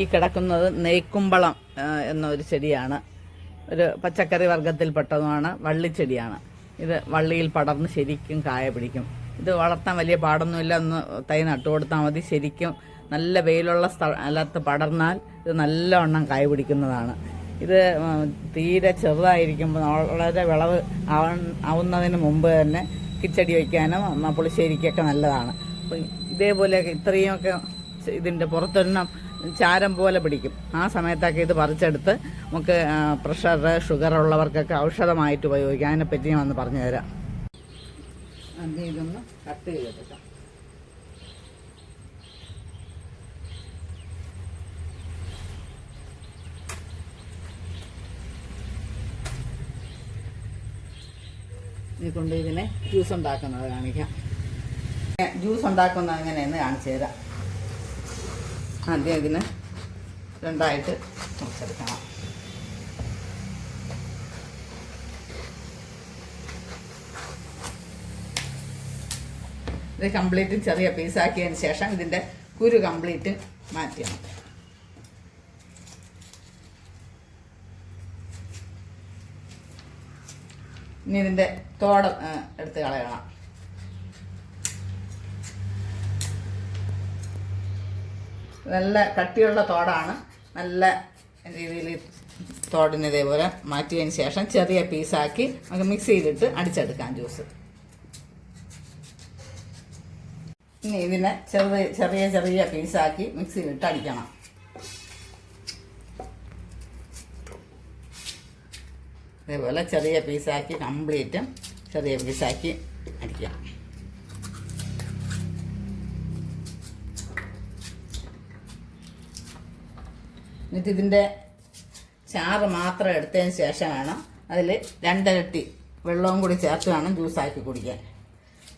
ഈ കിടക്കുന്നത് നെയ്ക്കുമ്പളം എന്നൊരു ചെടിയാണ്. ഒരു പച്ചക്കറി വർഗത്തിൽപ്പെട്ടതുമാണ് വള്ളിച്ചെടിയാണ് ഇത് വള്ളിയിൽ പടർന്ന് ശരിക്കും കായ പിടിക്കും. ഇത് വളർത്താൻ വലിയ പാടൊന്നുമില്ല ഒന്ന് തൈ നട്ടു കൊടുത്താൽ മതി. ശരിക്കും നല്ല വെയിലുള്ള സ്ഥലത്ത് പടർന്നാൽ ഇത് നല്ലവണ്ണം കായ പിടിക്കുന്നതാണ്. ഇത് തീരെ ചെറുതായിരിക്കുമ്പോൾ വളരെ വിളവ് ആവ- ആവുന്നതിന് മുമ്പ് തന്നെ കിച്ചടി വയ്ക്കാനും പുളിശ്ശേരിക്കൊക്കെ നല്ലതാണ്. അപ്പം ഇതേപോലെയൊക്കെ ഇത്രയുമൊക്കെ ചെ- ഇതിന്റെ പുറത്തൊരെണ്ണം ചാരം പോലെ പിടിക്കും. ആ സമയത്തൊക്കെ ഇത് പറിച്ചെടുത്ത് നമുക്ക് പ്രഷർ ഷുഗർ ഉള്ളവർക്കൊക്കെ ഔഷധമായിട്ട് ഉപയോഗിക്കാം. അതിനെപ്പറ്റി ഞാൻ ഒന്ന് പറഞ്ഞു തരാം ഇതൊന്ന് കട്ട് ചെയ്തെടുക്കാം. ഇതിനെ ജ്യൂസ് ഉണ്ടാക്കുന്നത് കാണിക്കാം. ജ്യൂസ് ഉണ്ടാക്കുന്നത് എങ്ങനെയെന്ന് കാണിച്ചു തരാം ആദ്യം അതിന് രണ്ടായിട്ട് മുറിച്ചെടുക്കണം. ഇത് കംപ്ലീറ്റ് ചെറിയ പീസാക്കിയതിന് ശേഷം ഇതിന്റെ കുരു കംപ്ലീറ്റ് മാറ്റിയാണ് ഇനി ഇതിന്റെ തോട് എടുത്ത് കളയണം. നല്ല കട്ടിയുള്ള തോടാണ്. നല്ല രീതിയിൽ തോടിന് ഇതേപോലെ മാറ്റിയതിന് ശേഷം ചെറിയ പീസാക്കി നമുക്ക് മിക്സിയിലിട്ട് അടിച്ചെടുക്കാം ജ്യൂസ് ഇനി ഇതിനെ ചെറിയ ചെറിയ ചെറിയ പീസാക്കി മിക്സിയിലിട്ട് അടിക്കണം. ഇതേപോലെ ചെറിയ പീസാക്കി കംപ്ലീറ്റും ചെറിയ പീസാക്കി അടിക്കാം. എന്നിട്ട് ഇതിന്റെ ചാറ് മാത്രം എടുത്തതിന് ശേഷം വേണം അതിൽ രണ്ടരട്ടി വെള്ളവും കൂടി ചേർത്ത് വേണം ജ്യൂസാക്കി കുടിക്കാൻ.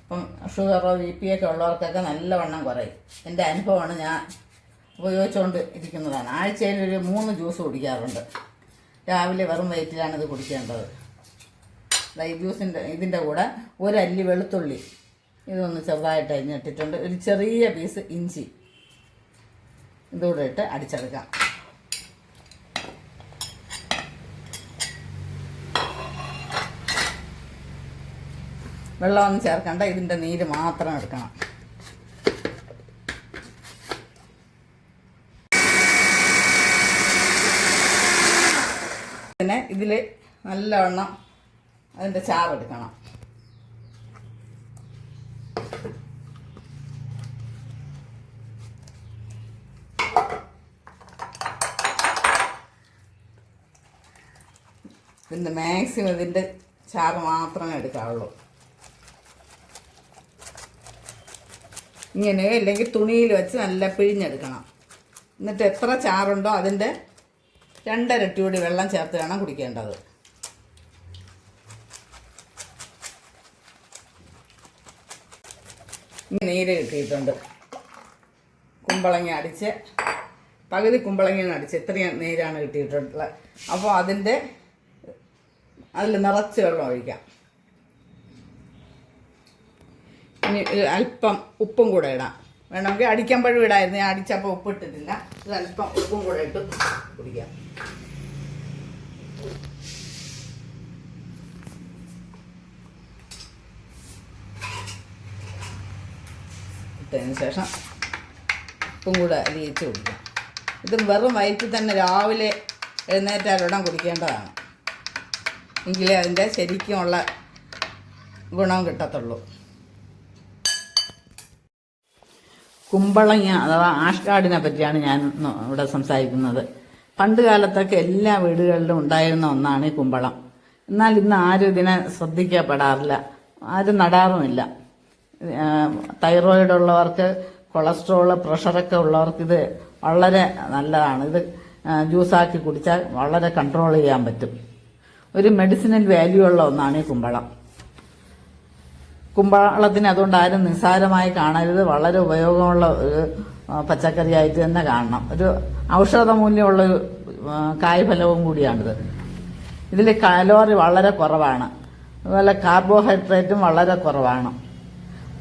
അപ്പം ഷുഗറോ ബി പി ഒക്കെ ഉള്ളവർക്കൊക്കെ നല്ലവണ്ണം കുറയും. എന്റെ അനുഭവമാണ് ഞാൻ ഉപയോഗിച്ചുകൊണ്ട് ഇരിക്കുന്നതാണ്. ആഴ്ചയിൽ ഒരു മൂന്ന് ജ്യൂസ് കുടിക്കാറുണ്ട്. രാവിലെ വെറും വയറ്റിലാണ് ഇത് കുടിക്കേണ്ടത്. ഈ ജ്യൂസിന്റെ ഇതിന്റെ കൂടെ ഒരു അല്ലി വെളുത്തുള്ളി ഇതൊന്ന് ചെറുതായിട്ട് അരിഞ്ഞിട്ടിട്ടുണ്ട്. ഒരു ചെറിയ പീസ് ഇഞ്ചി ഇതുകൂടെ ഇട്ട് അടിച്ചെടുക്കാം. വെള്ളമൊന്നും ചേർക്കണ്ട. ഇതിന്റെ നീര് മാത്രം എടുക്കണം. പിന്നെ ഇതിൽ നല്ലവണ്ണം അതിന്റെ ചാറെടുക്കണം. പിന്നെ മാക്സിമം ഇതിന്റെ ചാറ് മാത്രമേ എടുക്കാവുള്ളൂ. ഇങ്ങനെ അല്ലെങ്കിൽ തുണിയിൽ വെച്ച് നല്ല പിഴിഞ്ഞെടുക്കണം. എന്നിട്ട് എത്ര ചാറുണ്ടോ അതിന്റെ രണ്ടരട്ടി കൂടി വെള്ളം ചേർത്ത് വേണം കുടിക്കേണ്ടത്. നീര് കിട്ടിയിട്ടുണ്ട്. കുമ്പളങ്ങ അടിച്ച് പകുതി കുമ്പളങ്ങയാണ് അടിച്ച് ഇത്രയും നീരാണ് കിട്ടിയിട്ടുള്ളത്. അപ്പോൾ അതിന്റെ അതിൽ നിറച്ച് വെള്ളം ഒഴിക്കാം ഇനി ഒരു അല്പം ഉപ്പും കൂടെ ഇടാം. വേണമെങ്കിൽ അടിക്കുമ്പോഴും ഇടായിരുന്നു. ഞാൻ അടിച്ചപ്പോൾ ഉപ്പ് ഇട്ടിട്ടില്ല. ഇത് അല്പം ഉപ്പും കൂടെ ഇട്ട് കുടിക്കാം. ഇട്ടതിന് ശേഷം ഉപ്പും കൂടെ അരിയിച്ച് കുടിക്കാം. ഇത് വെറും വയറ്റിൽ തന്നെ രാവിലെ എഴുന്നേറ്റാലുടൻ കുടിക്കേണ്ടതാണ്. എങ്കിലേ അതിന്റെ ശരിക്കുമുള്ള ഗുണം കിട്ടത്തുള്ളൂ. കുമ്പളങ്ങ അഥവാ ആഷ്കാടിനെ പറ്റിയാണ് ഞാൻ ഇവിടെ സംസാരിക്കുന്നത്. പണ്ട് കാലത്തൊക്കെ എല്ലാ വീടുകളിലും ഉണ്ടായിരുന്ന ഒന്നാണ് ഈ കുമ്പളം. എന്നാൽ ഇന്ന് ആരും ഇതിനെ ശ്രദ്ധിക്കപ്പെടാറില്ല. ആരും നടാറുമില്ല. തൈറോയിഡ് ഉള്ളവർക്ക് കൊളസ്ട്രോൾ പ്രഷറൊക്കെ ഉള്ളവർക്ക് ഇത് വളരെ നല്ലതാണ്. ഇത് ജ്യൂസാക്കി കുടിച്ചാൽ വളരെ കൺട്രോൾ ചെയ്യാൻ പറ്റും. ഒരു മെഡിസിനൽ വാല്യൂ ഉള്ള ഒന്നാണ് ഈ കുമ്പളം. കുമ്പളത്തിന് അതുകൊണ്ട് ആരും നിസ്സാരമായി കാണരുത്. വളരെ ഉപയോഗമുള്ള ഒരു പച്ചക്കറി പച്ചക്കറിയായിട്ട് തന്നെ കാണണം. ഒരു ഔഷധ മൂല്യമുള്ള കായ്ഫലവും കൂടിയാണിത്. ഇതിൽ കലോറി വളരെ കുറവാണ്. അതുപോലെ കാർബോഹൈഡ്രേറ്റും വളരെ കുറവാണ്.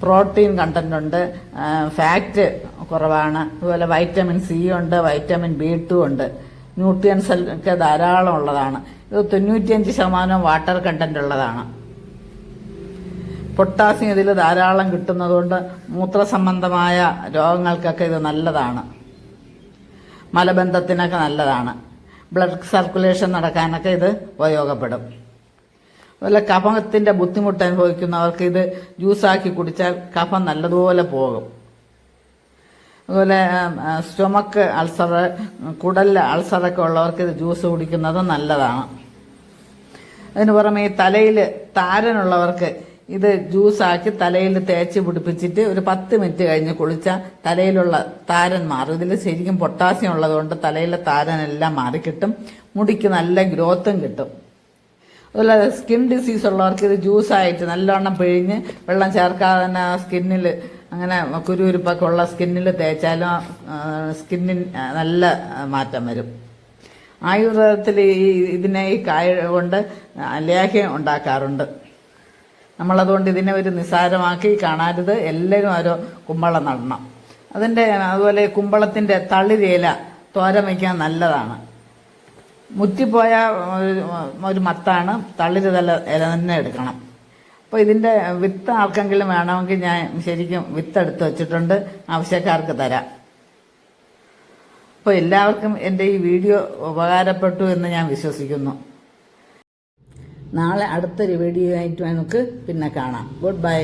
പ്രോട്ടീൻ കണ്ടന്റ് ഉണ്ട് ഫാറ്റ് കുറവാണ്. അതുപോലെ വൈറ്റമിൻ സി ഉണ്ട് വൈറ്റമിൻ ബി ടു ഉണ്ട്. ന്യൂട്രിയൻസ് ഒക്കെ ധാരാളം ഉള്ളതാണ് ഇത് തൊണ്ണൂറ്റിയഞ്ച് ശതമാനം വാട്ടർ കണ്ടന്റ് ഉള്ളതാണ് പൊട്ടാസ്യം ഇതിൽ ധാരാളം കിട്ടുന്നതുകൊണ്ട് മൂത്രസംബന്ധമായ രോഗങ്ങൾക്കൊക്കെ ഇത് നല്ലതാണ്. മലബന്ധത്തിനൊക്കെ നല്ലതാണ്. ബ്ലഡ് സർക്കുലേഷൻ നടക്കാനൊക്കെ ഇത് ഉപയോഗപ്പെടും. അതുപോലെ കഫത്തിന്റെ ബുദ്ധിമുട്ട് അനുഭവിക്കുന്നവർക്ക് ഇത് ജ്യൂസാക്കി കുടിച്ചാൽ കഫം നല്ലതുപോലെ പോകും. അതുപോലെ സ്റ്റൊമക്ക് അൾസർ കുടലിൽ അൾസറൊക്കെ ഉള്ളവർക്ക് ഇത് ജ്യൂസ് കുടിക്കുന്നത് നല്ലതാണ്. അതിന് പുറമെ തലയിൽ താരനുള്ളവർക്ക് ഇത് ജ്യൂസാക്കി തലയിൽ തേച്ച് പിടിപ്പിച്ചിട്ട് ഒരു പത്ത് മിനിറ്റ് കഴിഞ്ഞ് കുളിച്ചാൽ തലയിലുള്ള താരൻ മാറും. ഇതിൽ ശരിക്കും പൊട്ടാസ്യം ഉള്ളതുകൊണ്ട് തലയിലെ താരനെല്ലാം മാറിക്കിട്ടും. മുടിക്ക് നല്ല ഗ്രോത്തും കിട്ടും. അതുപോലെ സ്കിൻ ഡിസീസ് ഉള്ളവർക്ക് ഇത് ജ്യൂസായിട്ട് നല്ലവണ്ണം പിഴിഞ്ഞ് വെള്ളം ചേർക്കാതെ തന്നെ സ്കിന്നിൽ അങ്ങനെ കുരുകുരുപ്പൊക്കെ ഉള്ള സ്കിന്നിൽ തേച്ചാലും സ്കിന്നിന് നല്ല മാറ്റം വരും. ആയുർവേദത്തിൽ ഈ ഇതിനെ ഈ കായ കൊണ്ട് ലേഹ്യം ഉണ്ടാക്കാറുണ്ട്. നമ്മളതുകൊണ്ട് ഇതിനെ ഒരു നിസാരമാക്കി കാണരുത്. എല്ലാവരും ഓരോ കുമ്പളം നടണം. അതിന്റെ അതുപോലെ കുമ്പളത്തിന്റെ തളിരില തോരൻ വയ്ക്കാൻ നല്ലതാണ്. മുറ്റിപ്പോയ ഒരു- മത്താണ് തളിര് തല ഇല തന്നെ എടുക്കണം. അപ്പോൾ ഇതിന്റെ വിത്ത് ആർക്കെങ്കിലും വേണമെങ്കിൽ ഞാൻ ശരിക്കും വിത്ത് എടുത്ത് വെച്ചിട്ടുണ്ട്. ആവശ്യക്കാർക്ക് തരാം. അപ്പോൾ എല്ലാവർക്കും എന്റെ ഈ വീഡിയോ ഉപകാരപ്പെട്ടു എന്ന് ഞാൻ വിശ്വസിക്കുന്നു. നാളെ അടുത്തൊരു വീഡിയോ ആയിട്ട് നമുക്ക് പിന്നെ കാണാം. Good bye